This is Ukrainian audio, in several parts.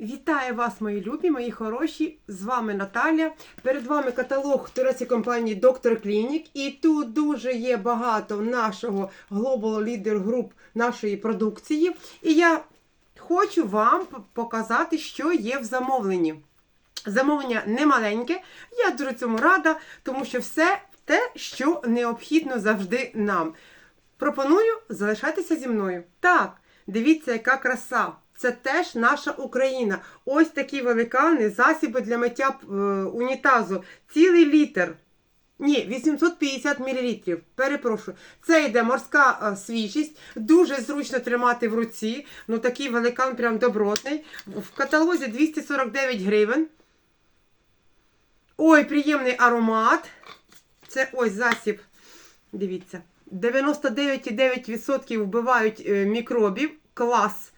Вітаю вас, мої любі, мої хороші. З вами Наталя. Перед вами каталог турецької компанії Доктор Клінік. І тут дуже є багато нашого Global Leader Group нашої продукції. І я хочу вам показати, що є в замовленні. Замовлення не маленьке. Я дуже цьому рада, тому що все те, що необхідно завжди нам. Пропоную залишатися зі мною. Так, дивіться, яка краса. Це теж наша Україна. Ось такі великани, засіби для миття е, унітазу. Цілий літр. Ні, 850 мл. Перепрошую. Це йде морська е, свіжість. Дуже зручно тримати в руці. Ну такий великан прям добротний. В каталозі 249 гривень. Ой, приємний аромат. Це ось засіб. Дивіться. 99,9% вбивають е, мікробів. Клас.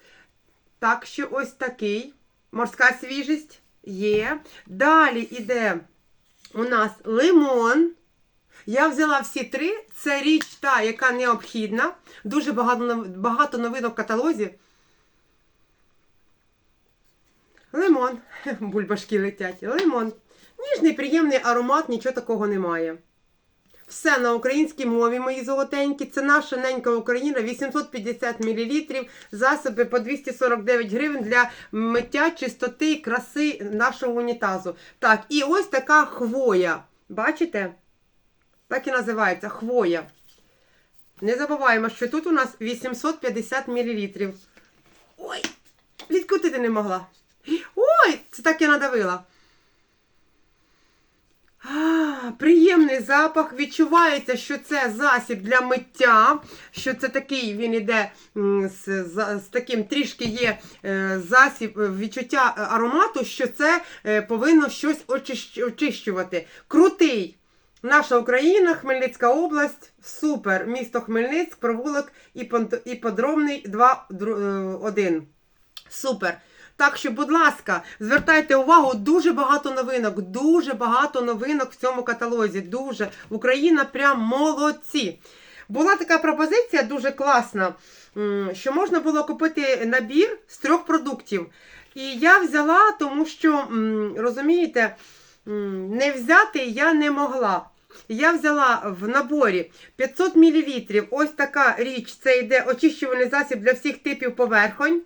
Так що ось такий. Морська свіжість є. Далі йде у нас лимон. Я взяла всі три. Це річ та, яка необхідна. Дуже багато, багато новинок в каталозі. Лимон. Бульбашки летять. Лимон. Ніжний, приємний аромат, нічого такого немає. Все на українській мові, мої золотенькі. Це наша ненька Україна, 850 мл, засоби по 249 гривень для миття чистоти і краси нашого унітазу. Так, і ось така хвоя. Бачите? Так і називається хвоя. Не забуваємо, що тут у нас 850 мл. Ой, відкрутити не могла. Ой, це так я надавила. Приємний запах. Відчувається, що це засіб для миття. Що це такий він іде з, з, з таким трішки є е, засіб, е, відчуття аромату, що це е, повинно щось очищ- очищувати. Крутий. Наша Україна, Хмельницька область, супер. Місто Хмельницьк, провулок і, подробний 2, 1. Супер. Так що, будь ласка, звертайте увагу, дуже багато новинок, дуже багато новинок в цьому каталозі. Дуже. Україна прям молодці. Була така пропозиція дуже класна, що можна було купити набір з трьох продуктів. І я взяла, тому що, розумієте, не взяти я не могла. Я взяла в наборі 500 мл. Ось така річ. Це йде очищувальний засіб для всіх типів поверхонь.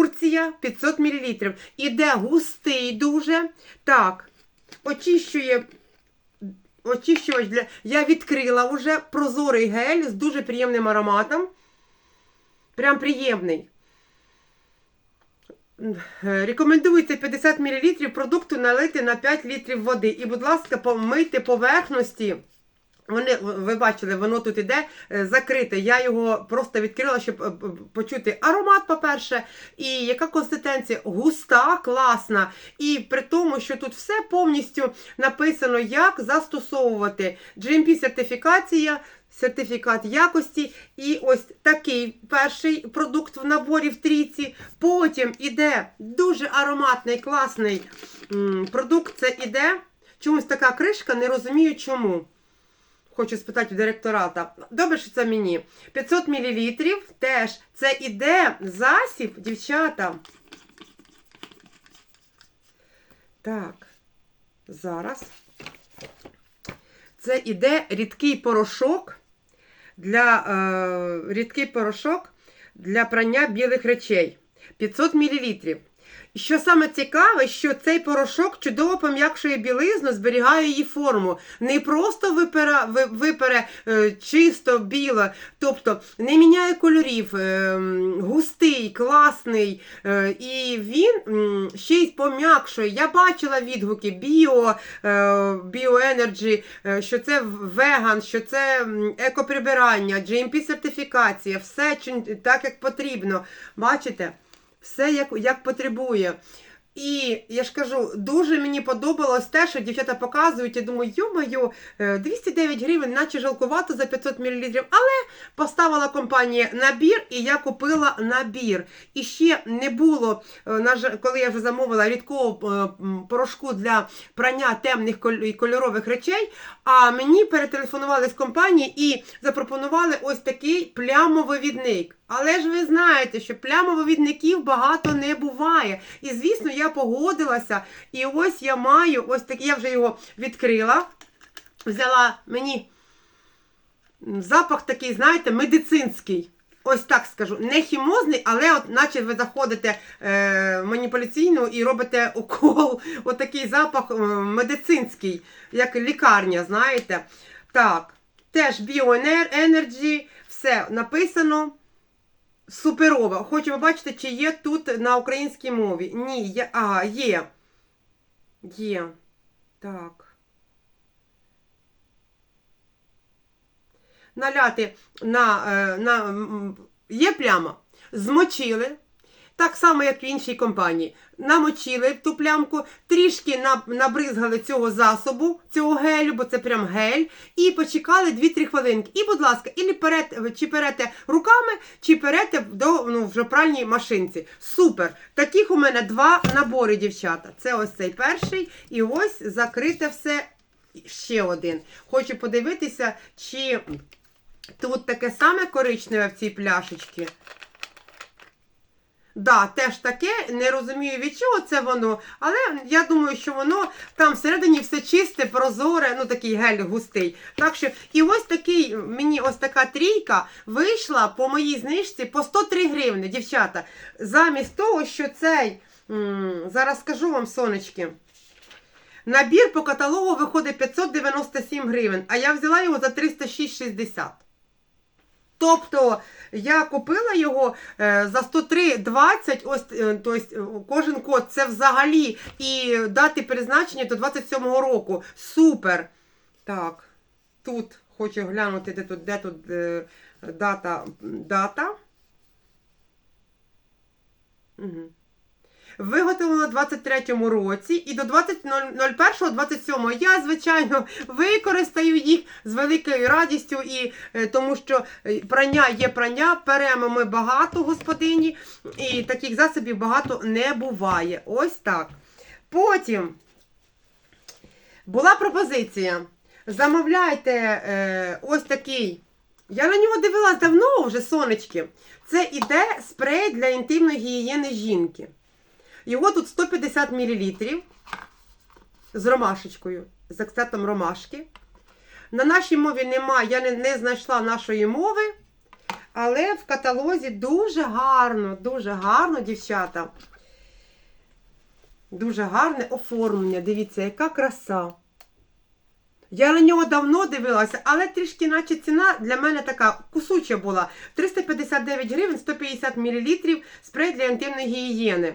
Турція 500 мл. Іде густий дуже. Так, очищує. Очищувач для. Я відкрила вже прозорий гель з дуже приємним ароматом. Прям приємний. Рекомендується 50 мл продукту налити на 5 літрів води. І, будь ласка, помийте поверхності. Вони, ви бачили, воно тут іде е, закрите. Я його просто відкрила, щоб е, почути аромат, по-перше, і яка консистенція густа, класна. І при тому, що тут все повністю написано, як застосовувати. GMP-сертифікація, сертифікат якості. І ось такий перший продукт в наборі в трійці. Потім іде дуже ароматний, класний продукт. Це іде. Чомусь така кришка, не розумію чому. Хочу спитати у директората. Добре, що це мені. 500 мл теж. Це іде засіб, дівчата. Так. Зараз. Це іде рідкий порошок для е, рідкий порошок для прання білих речей. 500 мл. Що саме цікаве, що цей порошок чудово пом'якшує білизну, зберігає її форму. Не просто випера, ви- випере е, чисто біле, тобто не міняє кольорів, е, густий, класний. е, і він ще й пом'якшує. Я бачила відгуки біо, біоенерджі, що це веган, що це екоприбирання, GMP-сертифікація, все так, як потрібно. Бачите? Все як, як потребує. І я ж кажу, дуже мені подобалось те, що дівчата показують. Я думаю, йо-моє, 209 гривень, наче жалкувато за 500 мл. Але поставила компанія набір, і я купила набір. І ще не було, е, коли я вже замовила рідкого е, порошку для прання темних кольорових речей. А мені перетелефонували з компанії і запропонували ось такий плямовивідник. Але ж ви знаєте, що плямовивідників багато не буває. І, звісно, я погодилася. І ось я маю ось такий, я вже його відкрила. Взяла мені запах такий, знаєте, медицинський. Ось так скажу, не хімозний, але от наче ви заходите е, маніпуляційну і робите укол. Отакий запах е, медицинський, як лікарня, знаєте. Так, теж Bioenergy, все написано. Суперово. Хочу побачити, чи є тут на українській мові. Ні, є. А, є. Є. Так. Наляти на, е, на є пляма. Змочили. Так само, як в іншій компанії. Намочили ту плямку, трішки набризгали цього засобу, цього гелю, бо це прям гель, і почекали 2-3 хвилинки. І, будь ласка, ілі перед, чи перете руками, чи перете до ну, вже пральній машинці. Супер! Таких у мене два набори, дівчата. Це ось цей перший, і ось закрите все. Ще один. Хочу подивитися, чи тут таке саме коричневе в цій пляшечці. Да, теж таке, не розумію від чого це воно, але я думаю, що воно там всередині все чисте, прозоре, ну такий гель густий. Так що, і ось такий, мені ось така трійка вийшла по моїй знижці по 103 гривни, дівчата. Замість того, що цей, зараз скажу вам, сонечки. Набір по каталогу виходить 597 гривень, а я взяла його за 306,60. Тобто я купила його е, за 103,20, ось е, тобто, е, кожен код це взагалі і дати призначення до 27-го року. Супер. Так, тут хочу глянути, де тут, де тут дата. дата. Угу. Виготовлено у 23-му році і до 20.01.27 я, звичайно, використаю їх з великою радістю, і е, тому що е, прання є прання, перемо ми багато господині, і таких засобів багато не буває. Ось так. Потім була пропозиція. Замовляйте е, ось такий. Я на нього дивилась давно вже, сонечки. Це іде спрей для інтимної гігієни жінки. Його тут 150 мл з ромашечкою, з акцентом ромашки. На нашій мові нема, я не, не знайшла нашої мови, але в каталозі дуже гарно, дуже гарно, дівчата. Дуже гарне оформлення. Дивіться, яка краса. Я на нього давно дивилася, але трішки, наче ціна для мене така кусуча була. 359 гривень, 150 мл спрей для інтимної гігієни.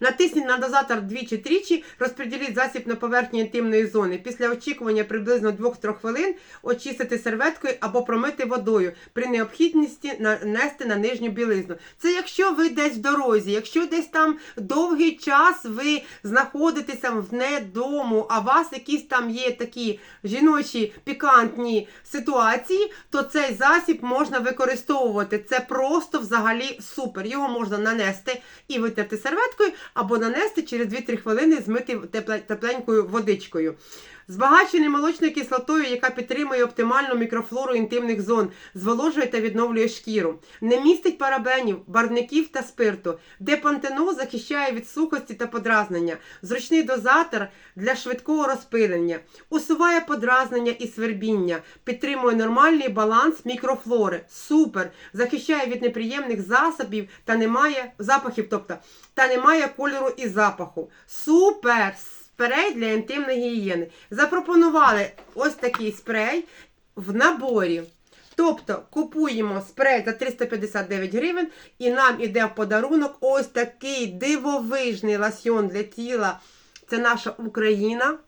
Натисніть на дозатор двічі-тричі, розподіліть засіб на поверхні інтимної зони. Після очікування приблизно 2-3 хвилин очистити серветкою або промити водою. При необхідності нанести на нижню білизну. Це якщо ви десь в дорозі, якщо десь там довгий час ви знаходитеся вне дому, а вас якісь там є такі жіночі пікантні ситуації, то цей засіб можна використовувати. Це просто взагалі супер. Його можна нанести і витерти серветкою або нанести через 2-3 хвилини змити тепле- тепленькою водичкою. Збагачений молочною кислотою, яка підтримує оптимальну мікрофлору інтимних зон, зволожує та відновлює шкіру. Не містить парабенів, барвників та спирту. Депантенол захищає від сухості та подразнення. Зручний дозатор для швидкого розпилення. Усуває подразнення і свербіння. Підтримує нормальний баланс мікрофлори. Супер! Захищає від неприємних засобів та немає запахів, тобто та немає кольору і запаху. Супер! Спрей для інтимної гігієни. Запропонували ось такий спрей в наборі. Тобто купуємо спрей за 359 гривень, і нам іде в подарунок ось такий дивовижний ласьйон для тіла. Це наша Україна.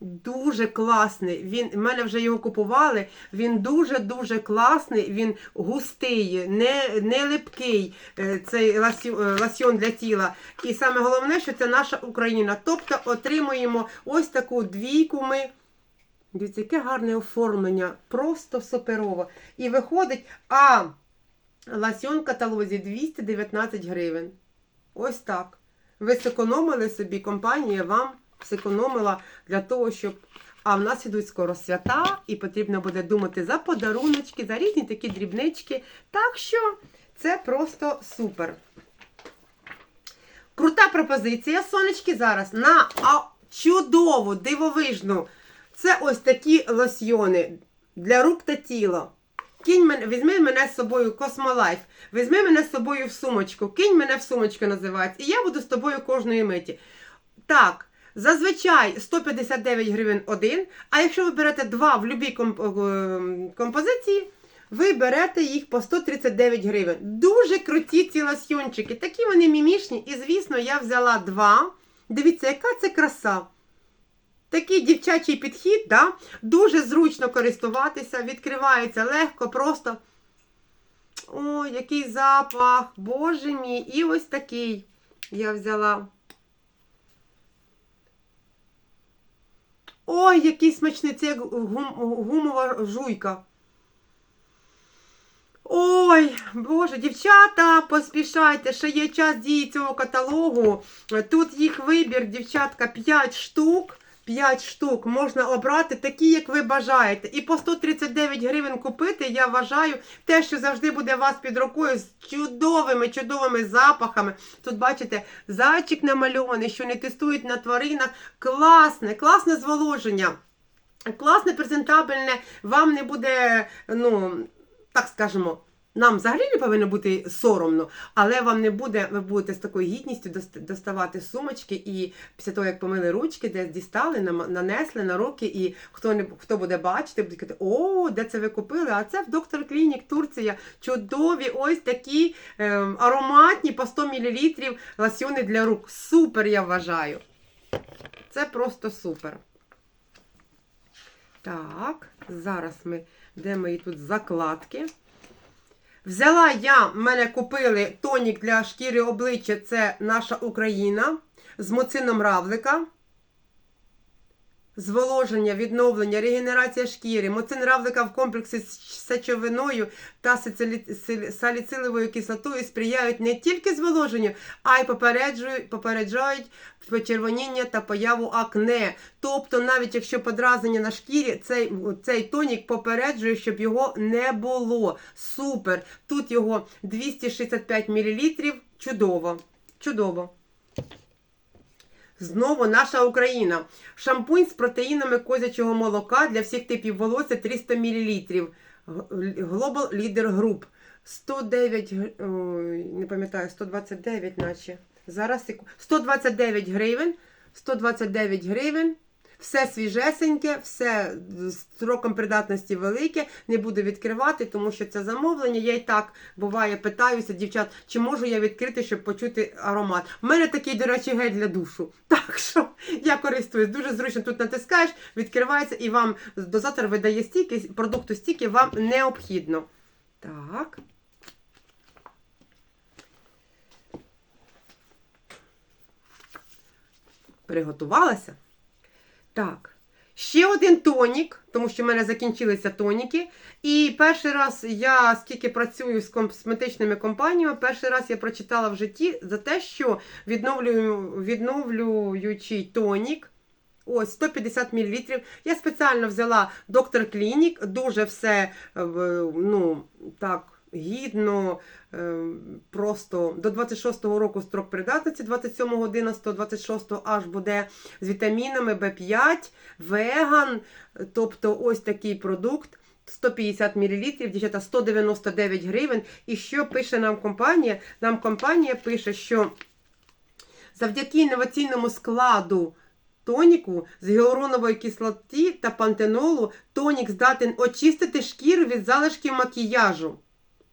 Дуже класний. Він, в мене вже його купували. Він дуже-дуже класний, він густий, не, не липкий е, цей ласьйон, е, для тіла. І саме головне, що це наша Україна. Тобто отримуємо ось таку двійку ми. Дивіться, яке гарне оформлення, просто суперово. І виходить, а ласьон в каталозі 219 гривень. Ось так. Ви зекономили собі, компанія вам зекономила для того, щоб А в нас ідуть скоро свята, і потрібно буде думати за подаруночки, за різні такі дрібнички. Так що це просто супер. Крута пропозиція, сонечки, зараз на чудову, дивовижну. Це ось такі лосьйони для рук та тіла. Кинь мене, візьми мене з собою Космолайф, візьми мене з собою в сумочку, кинь мене в сумочку називається, і я буду з тобою кожної миті. Так, зазвичай 159 гривень один, а якщо ви берете два в будь-якій композиції, ви берете їх по 139 гривень. Дуже круті ці лосьйончики, такі вони мімішні, і звісно, я взяла два. Дивіться, яка це краса. Такий дівчачий підхід, да? дуже зручно користуватися, відкривається легко, просто. Ой, який запах, боже мій. І ось такий я взяла. Ой, який смачний, це гум, гумова жуйка. Ой, боже, дівчата, поспішайте, ще є час дії цього каталогу. Тут їх вибір, дівчатка, 5 штук. 5 штук можна обрати такі, як ви бажаєте. І по 139 гривень купити, я вважаю, те, що завжди буде у вас під рукою з чудовими, чудовими запахами. Тут, бачите, зайчик намальований, що не тестують на тваринах. Класне, класне зволоження. Класне, презентабельне, вам не буде, ну, так скажемо, нам взагалі не повинно бути соромно, але вам не буде, ви будете з такою гідністю доставати сумочки і після того, як помили ручки, десь дістали, нанесли на руки, і хто не хто буде бачити, буде казати, о, де це ви купили? А це в доктор Клінік Турція. Чудові, ось такі ем, ароматні по 100 мл лосьони для рук. Супер, я вважаю. Це просто супер. Так, зараз ми, де мої тут закладки? Взяла я, мене купили тонік для шкіри обличчя, це наша Україна з моцином равлика. Зволоження, відновлення, регенерація шкіри, моцин равлика в комплексі з сечовиною та саліциловою кислотою сприяють не тільки зволоженню, а й попереджують, попереджають почервоніння та появу акне. Тобто, навіть якщо подразнення на шкірі, цей, цей тонік попереджує, щоб його не було. Супер! Тут його 265 мл. Чудово. Чудово. Знову наша Україна. Шампунь з протеїнами козячого молока для всіх типів волосся 300 мл. Global Leader Group. 109, г- ой, не пам'ятаю, 129 наче. Зараз 129 гривень. 129 гривень. Все свіжесеньке, все строком придатності велике. Не буду відкривати, тому що це замовлення. Я і так буває питаюся, дівчат, чи можу я відкрити, щоб почути аромат. У мене такий, до речі, гель для душу. Так що я користуюсь. Дуже зручно тут натискаєш, відкривається і вам дозатор видає стільки, продукту стільки вам необхідно. Так. Приготувалася? Так. Ще один тонік, тому що в мене закінчилися тоніки. І перший раз я скільки працюю з косметичними компаніями, перший раз я прочитала в житті за те, що відновлюю, відновлюючий тонік. Ось 150 мл. Я спеціально взяла доктор Клінік, дуже все е, ну, так, гідно, е, просто до 26-го року строк придатності, 27 11 26 аж буде з вітамінами В5, веган, тобто ось такий продукт. 150 мл, дівчата 199 гривень. І що пише нам компанія? Нам компанія пише, що завдяки інноваційному складу тоніку з гіалуронової кислоти та пантенолу тонік здатен очистити шкіру від залишків макіяжу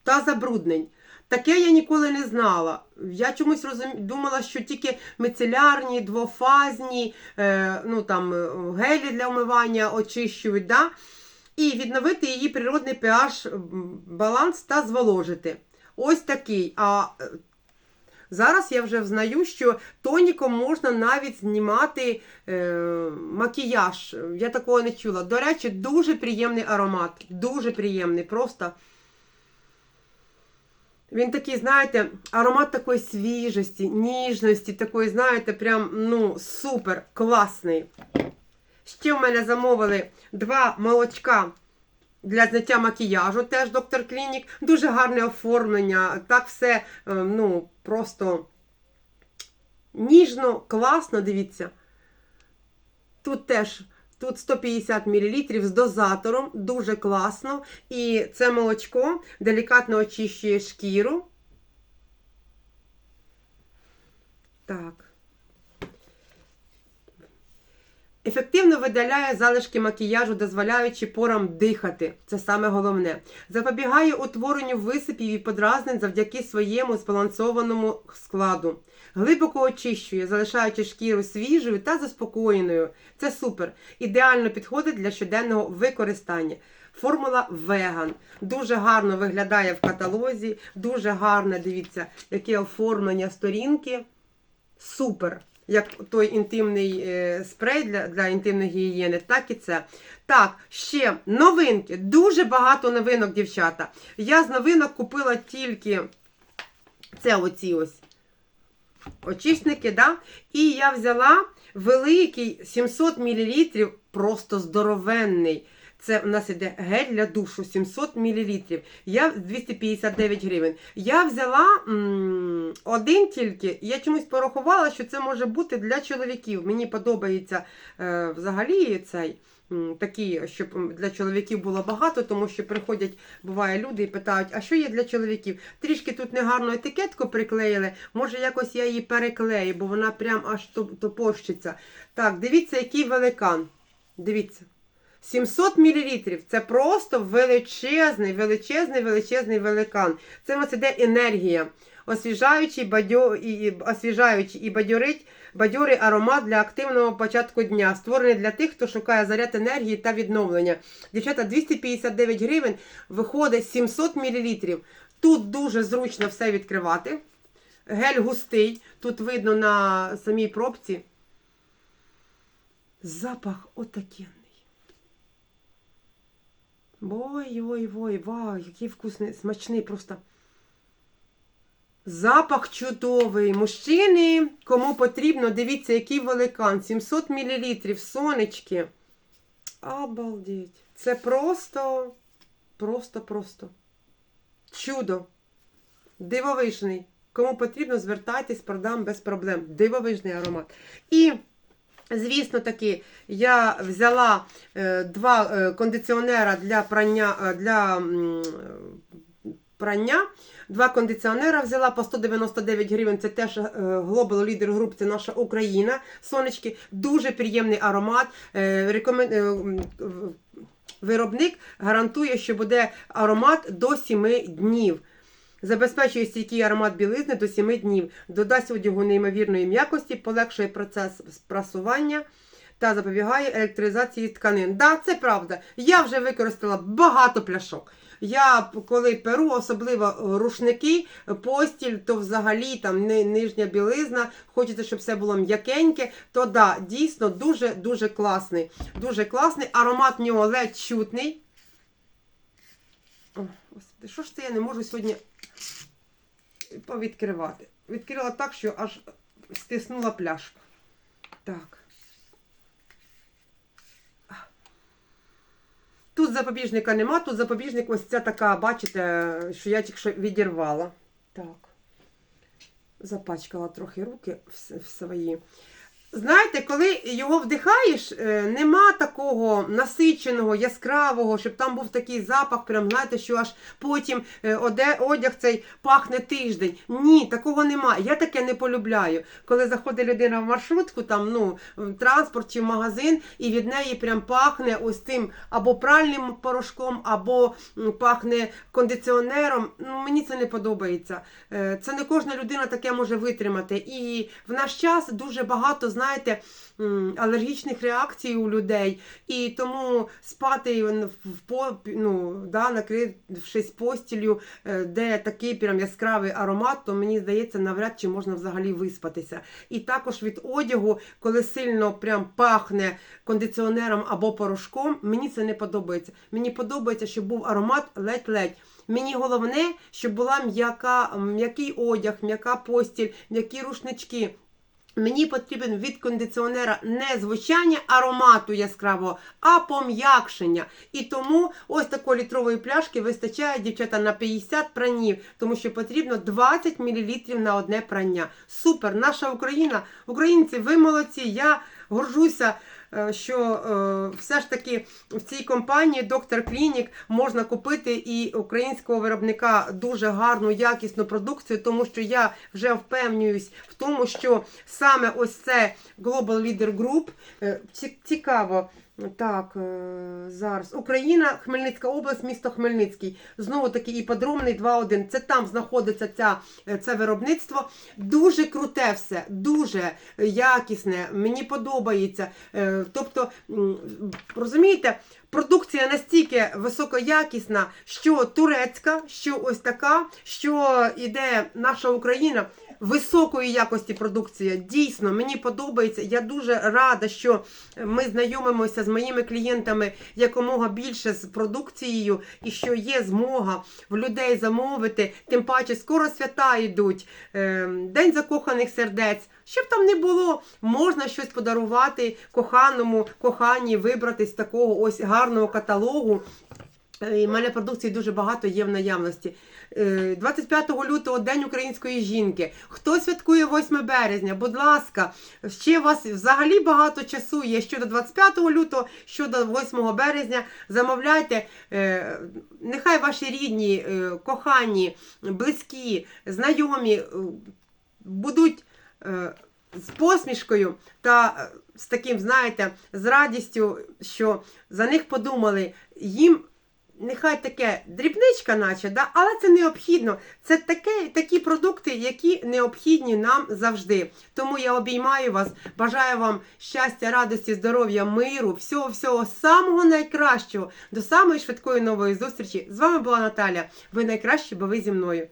та забруднень. Таке я ніколи не знала. Я чомусь розум... думала, що тільки мицелярні, двофазні, е, ну там е, гелі для вмивання очищують, да? і відновити її природний pH баланс та зволожити. Ось такий. А е, зараз я вже взнаю, що тоніком можна навіть знімати е, макіяж. Я такого не чула. До речі, дуже приємний аромат. Дуже приємний. Просто. Він такий, знаєте, аромат такої свіжості, ніжності, такої, знаєте, прям, ну, супер, класний. Ще в мене замовили два молочка для зняття макіяжу, теж доктор Клінік. Дуже гарне оформлення. Так все е, ну, просто ніжно, класно, дивіться. Тут теж. Тут 150 мл з дозатором, дуже класно. І це молочко делікатно очищує шкіру. Так. Ефективно видаляє залишки макіяжу, дозволяючи порам дихати. Це саме головне. Запобігає утворенню висипів і подразнень завдяки своєму збалансованому складу. Глибоко очищує, залишаючи шкіру свіжою та заспокоєною. Це супер. Ідеально підходить для щоденного використання. Формула веган. Дуже гарно виглядає в каталозі, дуже гарне, дивіться, яке оформлення сторінки. Супер! Як той інтимний е, спрей для, для інтимної гігієни, так і це. Так, ще новинки. Дуже багато новинок, дівчата. Я з новинок купила тільки це оці ось очисники, да? І я взяла великий 700 мл, просто здоровенний. Це у нас іде гель для душу 700 мл. Я 259 гривень. Я взяла м, один тільки, я чомусь порахувала, що це може бути для чоловіків. Мені подобається е, взагалі цей. Такі, щоб для чоловіків було багато, тому що приходять, буває люди і питають, а що є для чоловіків? Трішки тут негарну етикетку приклеїли, може якось я її переклею, бо вона прям аж топорщиться. Так, дивіться, який великан. Дивіться. 700 мл. Це просто величезний, величезний, величезний великан. Це у нас іде енергія. Освіжаючий, бадьо... і- освіжаючий і бадьорить, бадьорий аромат для активного початку дня, створений для тих, хто шукає заряд енергії та відновлення. Дівчата, 259 гривень виходить 700 мл. Тут дуже зручно все відкривати. Гель густий, тут видно на самій пробці. Запах отакенний. Ой-ой-ой, вау, який вкусний, смачний просто. Запах чудовий. Мужчини, кому потрібно, дивіться, який великан. 700 мл, сонечки. Обалдеть. Це просто, просто, просто. Чудо. Дивовижний. Кому потрібно, звертайтесь, продам без проблем. Дивовижний аромат. І Звісно таки, я взяла е, два е, кондиціонера для прання, е, для е, прання. Два кондиціонера взяла по 199 гривень. Це теж е, Global Leader Group, це наша Україна. Сонечки, дуже приємний аромат. Е, рекомен... е, Виробник гарантує, що буде аромат до 7 днів. Забезпечує стійкий аромат білизни до 7 днів, додасть одягу неймовірної м'якості, полегшує процес прасування та запобігає електризації тканин. Да, це правда. Я вже використала багато пляшок. Я коли перу, особливо рушники, постіль, то взагалі там ни- нижня білизна, хочеться, щоб все було м'якеньке, то да, дійсно дуже дуже класний. Дуже класний. Аромат в нього ледь чутний. Господи, що ж це я не можу сьогодні повідкривати? Відкрила так, що аж стиснула пляшку. Так. Тут запобіжника нема, тут запобіжник ось ця така, бачите, що я тільки що відірвала. Так. Запачкала трохи руки в, в свої. Знаєте, коли його вдихаєш, е, нема такого насиченого, яскравого, щоб там був такий запах, прям знаєте, що аж потім е, одяг цей пахне тиждень. Ні, такого нема. Я таке не полюбляю. Коли заходить людина в маршрутку, там, ну, в транспорт чи в магазин, і від неї прям пахне ось тим або пральним порошком, або пахне кондиціонером. Ну, мені це не подобається. Е, Це не кожна людина таке може витримати. І в наш час дуже багато, знаєте, алергічних реакцій у людей. І тому спати в ну, да, накрившись постілью, е, де такий прям яскравий аромат, то мені здається, навряд чи можна взагалі виспатися. І також від одягу, коли сильно прям пахне кондиціонером або порошком, мені це не подобається. Мені подобається, щоб був аромат ледь-ледь. Мені головне, щоб була м'яка, м'який одяг, м'яка постіль, м'які рушнички. Мені потрібен від кондиціонера не звучання аромату яскравого, а пом'якшення. І тому ось такої літрової пляшки вистачає дівчата на 50 пранів, тому що потрібно 20 мл на одне прання. Супер! Наша Україна, українці, ви молодці. Я горжуся. Е, Що е, все ж таки в цій компанії Доктор Клінік можна купити і українського виробника дуже гарну якісну продукцію, тому що я вже впевнююсь в тому, що саме ось це Global Leader Group е, цікаво. Так, е, зараз Україна, Хмельницька область, місто Хмельницький. Знову таки іпподромний 2.1. Це там знаходиться ця, е, це виробництво. Дуже круте все, дуже якісне. Мені подобається. Е, Тобто, розумієте, продукція настільки високоякісна, що турецька, що ось така, що іде наша Україна. Високої якості продукція. Дійсно, мені подобається. Я дуже рада, що ми знайомимося з моїми клієнтами якомога більше з продукцією, і що є змога в людей замовити. Тим паче, скоро свята йдуть, е, День закоханих сердець. Щоб там не було, можна щось подарувати коханому, коханій, вибрати з такого ось гарного каталогу. Е, І мене продукції дуже багато є в наявності. Е, 25 лютого День української жінки. Хто святкує 8 березня? Будь ласка, ще у вас взагалі багато часу є щодо 25 лютого, щодо 8 березня. Замовляйте. Е, Нехай ваші рідні, е, кохані, близькі, знайомі е, будуть е, з посмішкою та е, з таким, знаєте, з радістю, що за них подумали, їм. Нехай таке дрібничка, наче, да? але це необхідно. Це таке, такі продукти, які необхідні нам завжди. Тому я обіймаю вас, бажаю вам щастя, радості, здоров'я, миру, всього, всього самого найкращого. До самої швидкої нової зустрічі. З вами була Наталя. Ви найкращі, бо ви зі мною.